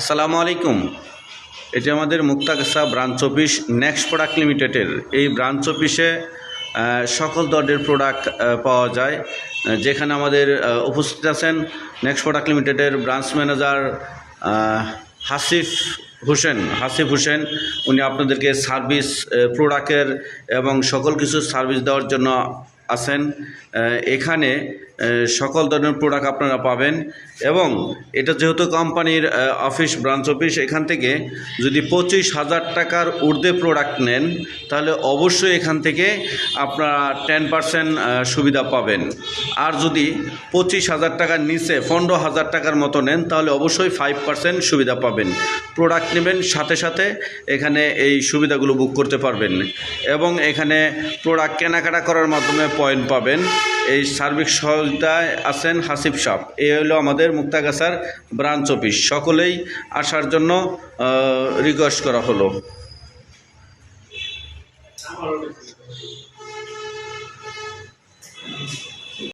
আসসালামু আলাইকুম। এটি আমাদের Muktagacha branch office Next Product লিমিটেডের। এই ব্রাঞ্চ অফিসে সকল ধরনের প্রোডাক্ট পাওয়া যায়। যেখানে আমাদের উপস্থিত আছেন নেক্সট প্রোডাক্ট লিমিটেডের ব্রাঞ্চ ম্যানেজার হাসিফ হোসেন। হাসিফ হোসেন, উনি আপনাদেরকে সার্ভিস প্রোডাক্টের এবং সকল কিছু সার্ভিস দেওয়ার জন্য আহ, এখানে সকল ধরনের প্রোডাক্ট আপনারা পাবেন এবং এটা যেহেতু কোম্পানির অফিস ব্রাঞ্চ অফিস এখান থেকে যদি পঁচিশ হাজার টাকার ঊর্ধ্বে প্রোডাক্ট নেন তাহলে অবশ্যই এখান থেকে আপনারা টেন পার্সেন্ট সুবিধা পাবেন। আর যদি পঁচিশ হাজার টাকার নিচে পনেরো হাজার টাকার মতো নেন তাহলে অবশ্যই ফাইভ পার্সেন্ট সুবিধা পাবেন। প্রোডাক্ট নেবেন সাথে সাথে এখানে এই সুবিধাগুলো বুক করতে পারবেন। এবং এখানে প্রোডাক্ট কেনাকাটা করার মাধ্যমে পয়েন্ট পাবেন। এই সার্বিক সহযোগিতায় আছেন হাসিফ সাপ এ হলো আমাদের মুক্তাগাছার ব্রাঞ্চ অফিস সকলেই আসার জন্য রিকোয়েস্ট করা হলো।